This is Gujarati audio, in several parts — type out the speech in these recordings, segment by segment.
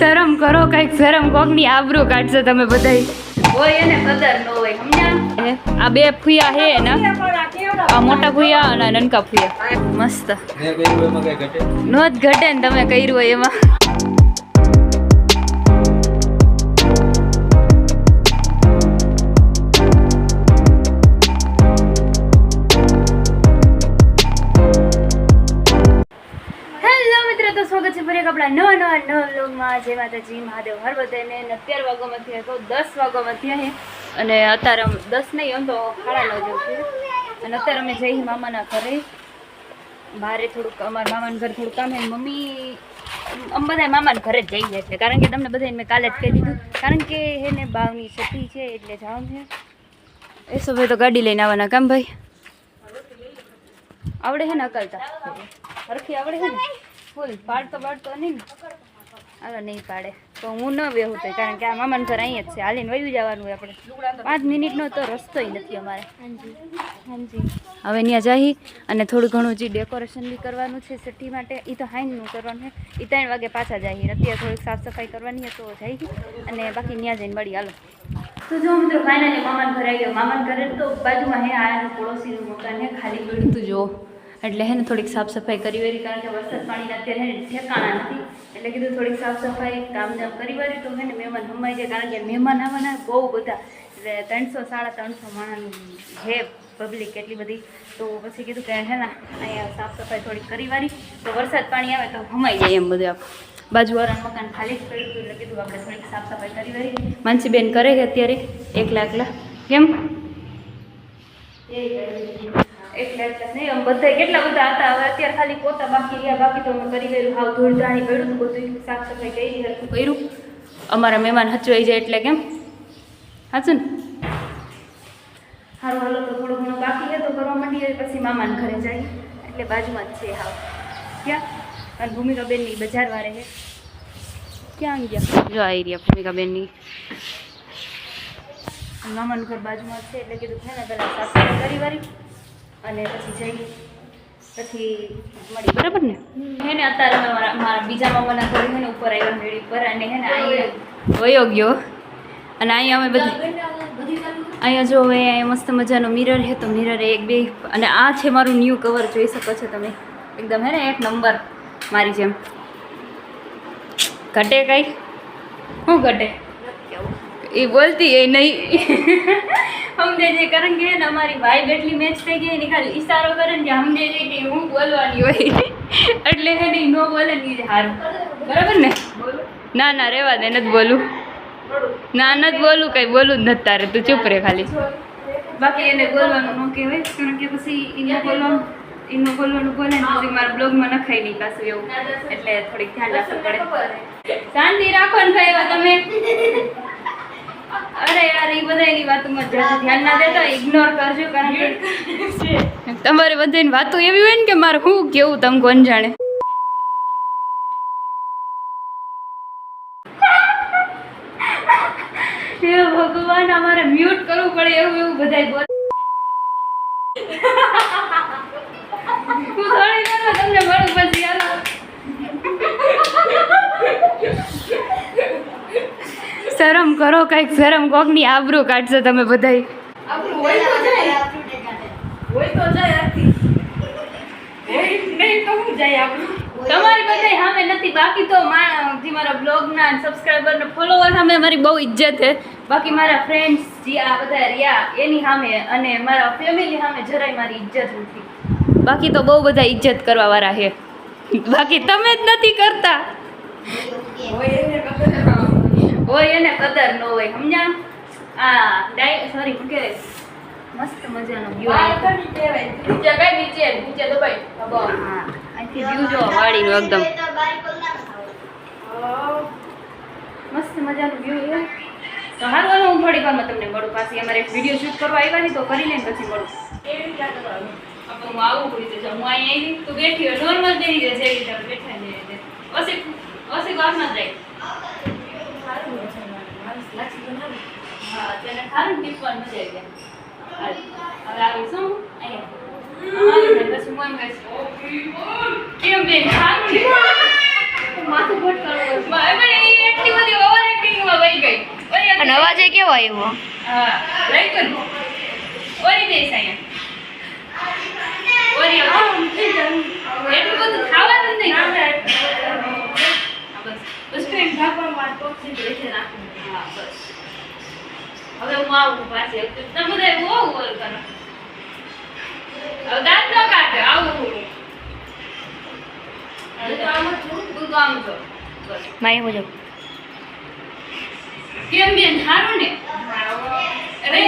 શરમ કરો કંઈક શરમ કોકની આબરૂ કાઢશો તમે બધાય. હોય એને કદર ન હોય સમજ્યા? આ બે ફુયા હે ને આ મોટા ફુયા અને નનકા ફુયા. મસ્ત. નો જ ઘટે ને તમે કર્યું હોય એમાં. સ્વાગત છે ફરી આપણા નવા નવા નવા વ્લોગમાં. જય માતાજી, મહાદેવ હર બધાને અને અત્યાર વાગોમાંથી હતો દસ વાગોમાંથી અહીં. અને અત્યારે અમે દસ નહીં એમ તો સાડા નવ જવું છે અને અત્યારે અમે જઈ મામાના ઘરે. બારે થોડુંક, અમારા મામાના ઘરે થોડું કામ મમ્મી અમે બધા મામાના ઘરે જ જઈએ છે. કારણ કે તમને બધાને મેં કાલે જ કહી દીધું. કારણ કે એને બાવની છતી છે, એટલે જવાનું છે. એ સૌ તો ગાડી લઈને આવવાના કામ ભાઈ. આવડે છે ને અકલતા? હરખી આવડે છે ને? ફૂલ પાડતો પાડતો નહીં હાલો નહીં પાડે. તો હું ન બેહું તો કારણ કે આ મામાનું ઘર અહીંયા જ છે. હાલીને વયું જવાનું આપણે. પાંચ મિનિટનો તો રસ્તોય નથી અમારે. હાજી હવે ત્યાં જઈ અને થોડું ઘણું જે ડેકોરેશન બી કરવાનું છે છઠ્ઠી માટે એ તો હાઈનનું કરવાનું છે. એ ત્રણ વાગે પાછા જઈએ અત્યારે થોડીક સાફ સફાઈ કરવાની હોય તો જઈ અને બાકી ત્યાં જઈને મળી. હાલો. તો જો મિત્રો ફાઇનલી મામાન ઘરે આવી ગયો. મામાના ઘરે તો બાજુમાં હે આ પડોશીનું મકાન હે ખાલી પડ્યું તું જો એટલે હે ને થોડીક સાફ સફાઈ કરી વારી, કારણ કે વરસાદ પાણીના અત્યારે હે ઠેકાણા નથી. એટલે કીધું થોડીક સાફ સફાઈ કામ જામ કરી વારી, તો હે ને મહેમાન હમાઈ જાય, કારણ કે મહેમાન આવવાના બહુ બધા. એટલે ત્રણસો, સાડા ત્રણસો માણસનું હે પબ્લિક એટલી બધી. તો પછી કીધું કે હે ને, અહીંયા સાફ સફાઈ થોડીક કરી વારી. તો વરસાદ પાણી આવે તો હમાઈ જાય એમ બધું આપ બાજુવાળાનું મકાન ખાલી જ પડ્યું એટલે કીધું આપણે થોડીક સાફ સફાઈ કરી વારી. માનસીબેન કરે છે અત્યારે એકલા એકલા. કેમ? એકલા એટલે નહીં બધા કેટલા બધા હતા, હવે અત્યારે ખાલી પોતા બાકી રહ્યા, બાકી તો અમે કરી ગયેલું હાવ ધૂળ ધાણી પડ્યું હતું બધું સાફ સફાઈ કરી હરખું કર્યું. અમારા મહેમાન હચવાઈ જાય એટલે કેમ? હાચું ને? સારું હાલો તો થોડું ઘણું બાકી છે, તો કરવા માંડીએ પછી મામાને ઘરે જાય. એટલે બાજુમાં જ છે હાવ. ક્યાં? અને ભૂમિકાબેનની બજાર વારે છે. ક્યાં ગયા? જો આવી રહ્યા ભૂમિકાબેનની. મામાનું ઘર બાજુમાં છે, એટલે કીધું છે ને, પહેલાં સાફ સફાઈ કરી વારી અને પછી જઈ પછી મળી. બરાબર ને? હે ને અત્યારે અમે મારા મારા બીજા મામાના ઘરે હે ને ઉપર આવ્યો મેળી ઉપર અને હે ને અહીંયા વયો ગયો. અને અહીંયા અમે બધી અહીંયા જો હવે અહીંયા મસ્ત મજાનો મિરર છે તો મિરર એક બે અને આ છે મારું ન્યૂ કવર જોઈ શકો છો તમે. એકદમ હે ને એક નંબર મારી જેમ. ઘટે કંઈ? શું ઘટે? એ બોલતી એ નહીં. સમજે છે કારણ કે અમારી ભાઈ એટલી મેચ થઈ ગઈ, એની ખાલી ઈશારો કરે ને સમજે છે કે હું બોલવાની હોય. એટલે હે નહીં, નો બોલે ને ઈ હારું. બરાબર ને? ના ના, રેવા દે, નથી બોલું. ના, નથી બોલું, કઈ બોલું જ નથી તારે, તું ચૂપ રે ખાલી. બાકી એને બોલવાનું ન કહેવાય, કારણ કે પછી એને બોલવાનું એનું બોલવાનું બોલે ને પછી મારા બ્લોગમાં નખાઈ નહીં પાછું એવું. એટલે થોડીક ધ્યાન રાખવું પડે. શાંતિ રાખો ને ભાઈ તમે. અરે યાર એ બધા એની વાતોમાં જ્યાંથી ધ્યાન ના દેતા ઇગ્નોર કરજો કારણ કે તમારે બધાની વાતો એવી હોય ને કે મારે હું કેવું તમે કોણ જાણે? ભગવાન અમારે મ્યુટ કરવું પડે એવું એવું બધાય બોલ. હું થોડી વાર તમને મળું પછી શરમ કરો કંઈક શરમ કોકની આબરૂ કાઢશો તમે બધાય. તમારી બધાય સામે નથી બાકી તો જે મારા બ્લોગના સબસ્ક્રાઈબર ને ફોલોવર સામે મારી બહુ ઇજ્જત છે. બાકી મારા ફ્રેન્ડ્સ જે આ બધા રહ્યા એની સામે અને મારા ફેમિલી સામે જરાય મારી ઇજ્જત નથી. બાકી તો બહુ બધા ઇજ્જત કરવા વાળા છે. બાકી તમે જ નથી કરતા. હોય એને કદર ન હોય સમજ્યા? આ ડાય સોરી શું કહેવાય મસ્ત મજાનો વ્યૂ કહેવાય. નીચે કઈ નીચે નીચે દબાઈ હા અહીંથી વ્યૂ જો વાડીનું એકદમ. મસ્ત મજાનો વ્યૂ છે. તો હાલ હાલો હું થોડી વારમાં તમને મળું. પાછી અમારે વીડિયો શૂટ કરવા આવ્યા છે તો કરીને પછી મળું. કેવી રીતે કરવાનું? આપણે હું આવું રીતે હું અહીંયા આવી તું બેઠી હોય નોર્મલ બેસી જાય જેવી રીતે બેઠા ને એવી રીતે ઓસી ઓસી વારમાં જ જાય સારું હોય છે માણસ લાગશે તો ના હા તેને ખારું ને ટીપવાનું છે આવી હવે આવીશું અહીંયા. પછી એમ કહીશ કેમ બેન ખારું ને? માથું ભટકાણું બરાબર એ અવાજ કેવો આવ્યો? હા રાઈટ કર ઓરી બેસ અહીંયા. એટલું બધું ખાવાનું નહીં. બસ. બસ. હા બસ. હવે હું આવું પાછી. તમે બધા એવું આવું બોલ કરો. હવે દાંત ન કાઢે આવું તો આમ છું તું તો આમ છો મારી મુજબ કેમ બેન સારું ને? અરે.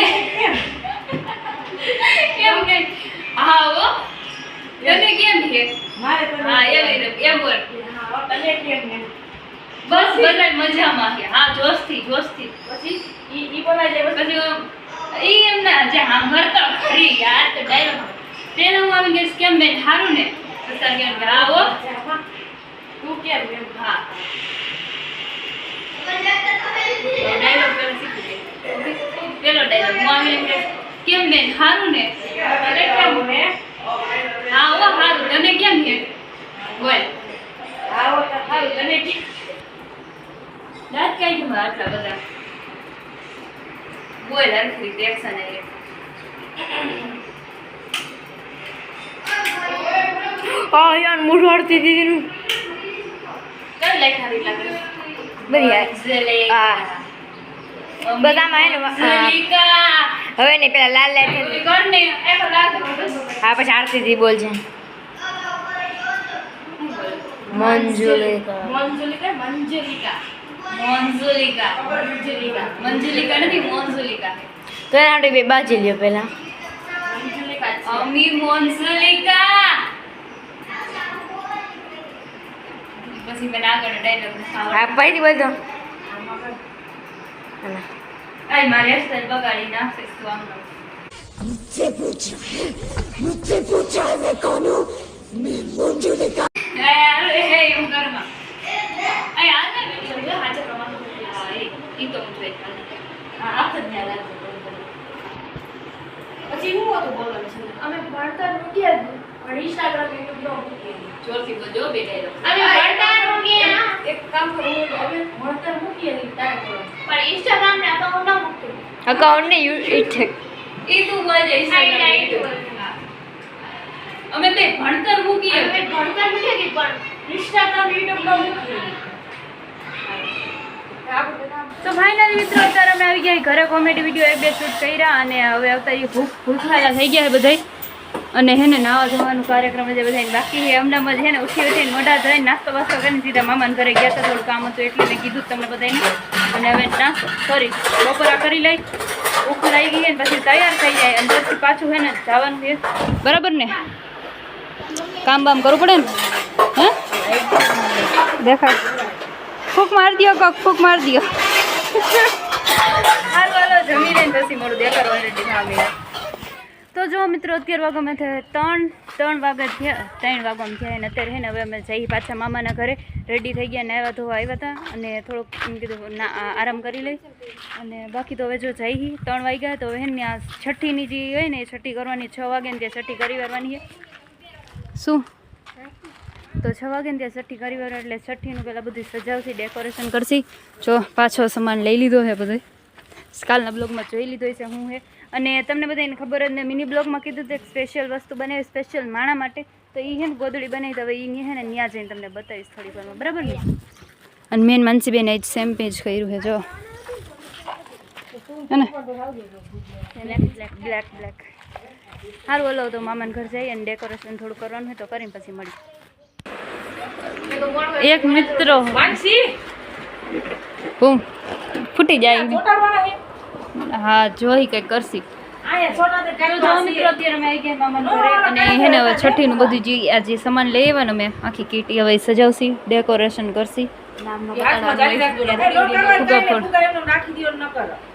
કેમ કે? હા કેમ કે મારે તો હા એવી એમ બોલ હા, તને કેમ એમ? બસ બધાય મજામાં કે હા, જોશથી જોશથી. પછી ઈ ઈ બોલાય જાય, પછી ઈ એમ ના, જે સાંભળતા ખરી યાર, તો ડાયરો તેને હું આવી ગઈશ કેમ બેન સારું ને? તો તાર કેમ કે તું કેમ? એમ, હા. પેલો ડાયલોગ હું કેમ બેન સારું ને? કેમ હે, હો સારું તને કેમ છે? બોલ આવો તો સારું તને કેમ માં આટલા બધા બોલ હરખી રીતે એક્શન એ. આ યાર મોઢું અડતી દીદીનું. કઈ લેખા રીલા કરે બધી. હા. બધામાં. હવે નહીં પેલા લાલ લાગે બસ. હા પછી આરતી બોલજે. મંજુલિકા. મંજુલિકા મંજલિકા. મંજુલિકા. મંજુલિકા નથી મોન્જુલિકા તો એના માટે બે બાજી લ્યો છે. અમી મોન્જુલિકા પછી મેં આગળ ડાયલોગ હા ફરીથી બોલ તો આય મારે હેરસ્ટાઈલ બગાડી નાખશે તું આમ. કર. એ, અરે, હે, એવું કરમાં. આય, હાલ ને, video જો, હાચે પ્રમાણ. હા, એ, ઈ તો હું જોઈ કાલે. હા, હાથ જ ન્યા લાગજો. પછી હું હતું બોલવાનું છે? અમે ભણતર મૂકીએ જ પણ ઇન્સ્ટાગ્રામ યુટ્યુબ નો જોરથી બોલજો, બે dialogue. અમે ભણતર મૂકીએ એક કામ કરો અમે ભણતર મૂકીએ તારે પણ ઇન્સ્ટાગ્રામ ને અકાઉન્ટ ના મૂકતું. અકાઉન્ટ ને યુ ઇટ ઈ તું YouTube. હા. અમે તે ભણતર મૂકીએ અમે ભણતર મૂકીએ કે પણ ઇન્સ્ટાગ્રામ યુટ્યુબ નો મૂકીએ તો ફાઇનલી મિત્રો, અત્યારે અમે આવી ગયા ઘરે કોમેડી વીડિયો એક બે શૂટ કર્યા અને હવે અવતારી ભૂખ ભૂખાયેલા થઈ ગયા બધા અને હેને નાવા ધોવાનું કાર્યક્રમ જે બધા બાકી છે. હમણાં જ ને ઉઠી ઉઠીને મોઢા ધોઈને નાસ્તો વાસ્તો કરીને સીધા મામાને ઘરે ગયા હતા. થોડું કામ હતું એટલે મેં કીધું તમને બધાને અને હવે નાસ્તો સોરી બપોરા કરી લઈ. ભૂખ લાગી ગઈ ને પછી તૈયાર થઈ જાય. અને પછી પાછું હે ને જવાનું છે. બરાબર ને? કામ બામ કરવું પડે ને? હા? દેખાય. ફૂક માર દ્યો, કોક ફૂક માર ખામી તો જો મિત્રો, અત્યાર વાગે મેં થયા ત્રણ ત્રણ વાગ્યા થયા, ત્રણ વાગવામાં થયા અને અત્યારે હે ને હવે અમે જઈ પાછા મામાના ઘરે રેડી થઈ ગયા નાહવા ધોવા આવ્યા હતા અને થોડુંક એમ કીધું આરામ કરી લઈ. અને બાકી તો હવે જો જઈ ત્રણ વાગ્યા તો હવે ને આ છઠ્ઠીની જે હોય ને એ છઠ્ઠી કરવાની, છ વાગે ને ત્યાં છઠ્ઠી કરી કરવાની શું? તો છ વાગે ને ત્યાં છઠ્ઠી કરી વાર એટલે છઠ્ઠીનું પહેલાં બધું સજાવશે ડેકોરેશન કરશી. જો પાછો સામાન લઈ લીધો છે બધો. કાલના બ્લોગમાં જોઈ લીધો છે હું હે. અને તમને બધાને ખબર જ ને મિની બ્લોગમાં કીધું હતું એક સ્પેશિયલ વસ્તુ બનાવી સ્પેશિયલ માણા માટે. તો એ હે ને ગોદડી બનાવી તો હવે એ હે ને ત્યાં જઈને તમને બતાવીશ થોડી વારમાં. બરાબર ને? અને મેન માનસીબેન એ જ સેમ પેજ કર્યું છે જો. બ્લેક બ્લેક બ્લેક સારું હલો તો મામાને ઘર જઈએ અને ડેકોરેશન થોડું કરવાનું હોય તો કરીને પછી મળી એક મિત્ર. હું? ફૂટી જાય હા જોઈ કઈ કરશી. અને હે હવે છઠ્ઠીનું બધું જે આ જે સામાન લઈ આવવાનું મેં આખી કીટી હવે સજાવશી ડેકોરેશન કરશી.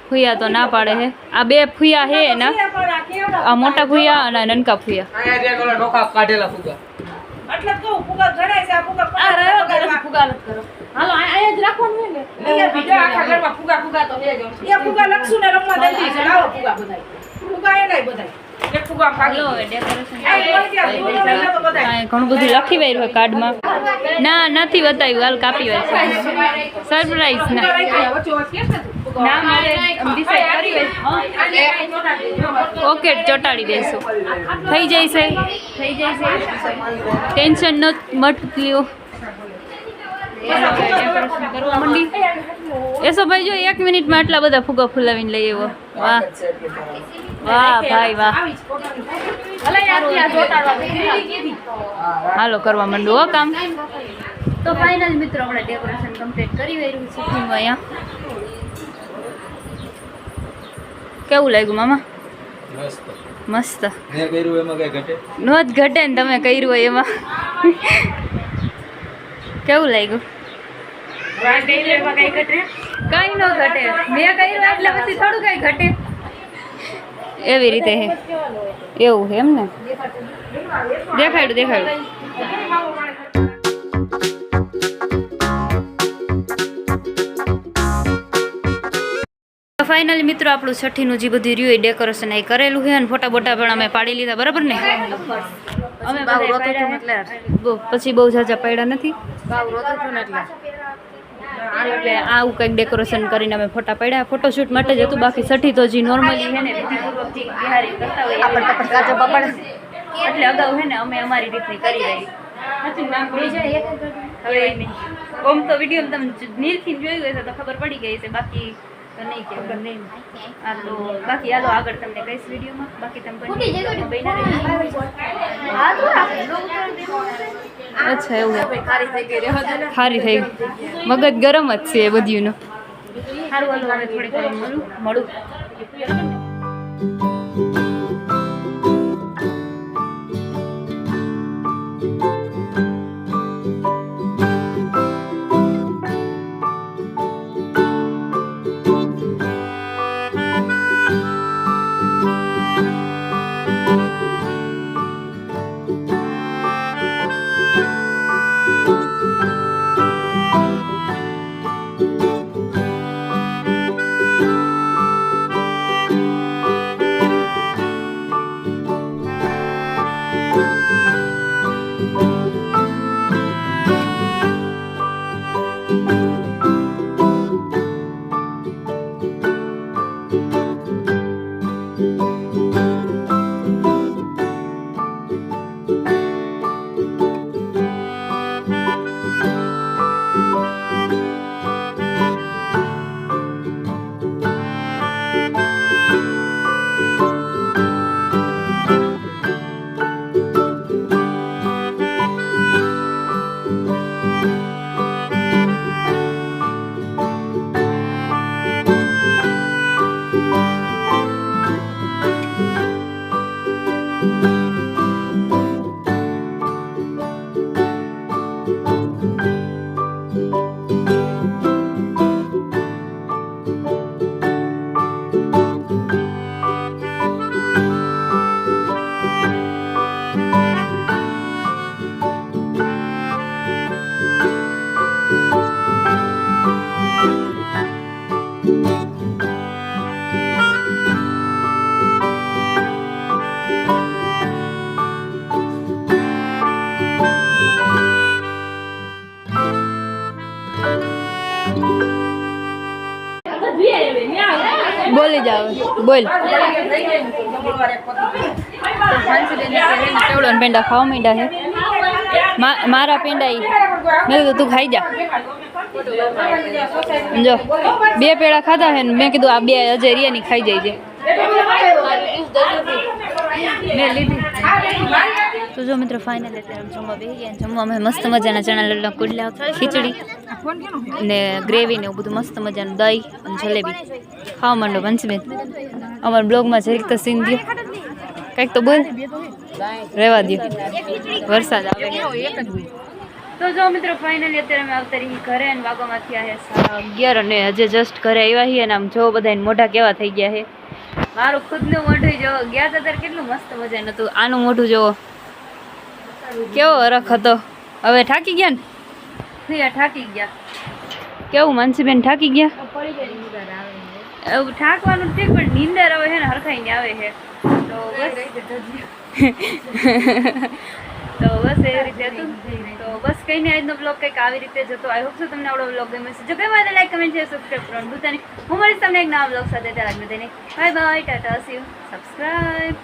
ફુયા તો ના પાડે હે. આ બે ફુયા હે એના. આ મોટા ફુયા અને આ નનકા ફુયા. આયા ફુગા ઘડાય છે આ ફુગા હાલો આ- અહીંયા જ રાખવાનું ને બીજા આખા ઘરમાં ફુગા ફુગા તો હે જ. એ ફુગા લખશું ને રમવા દઈ દઈશું. લાવો ફુગા બધાય. ફુગા એ ફુગા ફાગી. હાલો તો બધાય. ઘણું બધું લખી વાયરું હોય કાર્ડમાં ના નથી બતાવ્યું હાલ કાપી વાય સરપ્રાઈઝ ના ઓકે ચોટાડી દેશું થઈ જશે થઈ જશે ટેન્શન ન મત લ્યો કરવા માંડી એસો ભાઈ જો એક મિનિટમાં આટલા બધા ફુગા ફુલાવીને લઈ આવ્યો. વાહ. વાહ ભાઈ વાહ. હાલો કરવા માંડું હો કામ. તો ફાઇનલ મિત્રો આપણે ડેકોરેશન કમ્પ્લીટ કરી રહ્યું છે થીમ અહીંયા. કેવું લાગ્યું મામા? મસ્ત. મસ્ત. મેં કર્યું એમાં કઈ ઘટે? નો જ ઘટે ને તમે કર્યું હોય એમાં. કેવું લાગ્યું? કઈ ન ઘટે. મેં કર્યું એટલે પછી થોડું કઈ ઘટે. એવી રીતે હે. એવું છે એમ ને? દેખાડ્યું દેખાડ્યું. ફાઇનલી મિત્રો આપણું છઠ્ઠીનું જે બધું રહ્યું એ ડેકોરેશન એ કરેલું છે અને ફોટા બોટા પણ અમે પાડી લીધા બરાબર ને? અમે બહુ- પછી બહુ ઝાઝા પાડ્યા નથી. એટલે આવું કંઈક ડેકોરેશન કરીને અમે ફોટા પડ્યા. ફોટોશૂટ માટે જ હતું બાકી સઠી તો જે નોર્મલી છે ને એટલે અગાઉ છે ને અમે અમારી રીતની કરી રહી. હવે નહીં. ઓમ તો વીડિયો તમે નીરથી જોયું હશે તો ખબર પડી ગઈ છે બાકી તો નહીં કે નહીં. આ તો બાકી હાલો આગળ તમને કહીશ વિડીયોમાં બાકી તમે. અચ્છા એવું. ખારી થઈ ગઈ મગજ ગરમ જ છે એ બધીનું. સારું મળું. બોલી જાવ બોલ. કેવડો પેંડા ખાવા માંડ્યા છે? મારા પેંડા ઈ. મેં કીધું તું ખાઈ જા. જો, બે પેડા ખાધા ને મેં કીધું આ બે અજય રિયાની ખાઈ જાય છે. મેં લીધી. તો જો મિત્રો ફાઇનલ અત્યારે જમવા બેસી ગયા જમવા મસ્ત મજાના ચણા લડના કુડલા, ખીચડી ને ગ્રેવી ને એવું બધું મસ્ત મજાનું દહીં અને જલેબી. ખાવા માંડો પંચબેન અમારા બ્લોગમાં જરીક તો સીન દો કંઈક તો બોલ. રહેવા દો વરસાદ આવે તો જો મિત્રો ફાઇનલી અત્યારે અમે આવતા રહી ઘરે અને વાગોમાંથી આવ્યા અગિયાર અને હજે જસ્ટ ઘરે આવ્યા છીએ અને આમ જો બધાને મોઢા કેવા થઈ ગયા છે. મારું ખુદનું મોઢું જો ગયા હતા ત્યારે કેટલું મસ્ત મજાનું હતું. આનું મોઢું જોવો કેવો અરખ હતો? હવે થાકી ગયા ને? થયા થાકી ગયા. કેવું માનસીબેન થાકી ગયા? થાકવાનું ઠીક પણ નીંદર આવે છે ને હરખાઈને આવે છે. તો બસ. તો બસ એવી રીતે હતું. તો બસ કંઈ નહીં આજનો બ્લોગ કંઈક આવી રીતે જતો આઈ હોપ છો તમને આવડો બ્લોગ ગમે છે જો કંઈ વાત લાઈક કમેન્ટ છે સબસ્ક્રાઈબ કરવાનું ભૂલતા નહીં. હું મળીશ તમને એક નવા બ્લોગ સાથે. ત્યાં બધાને. Bye bye tata C subscribe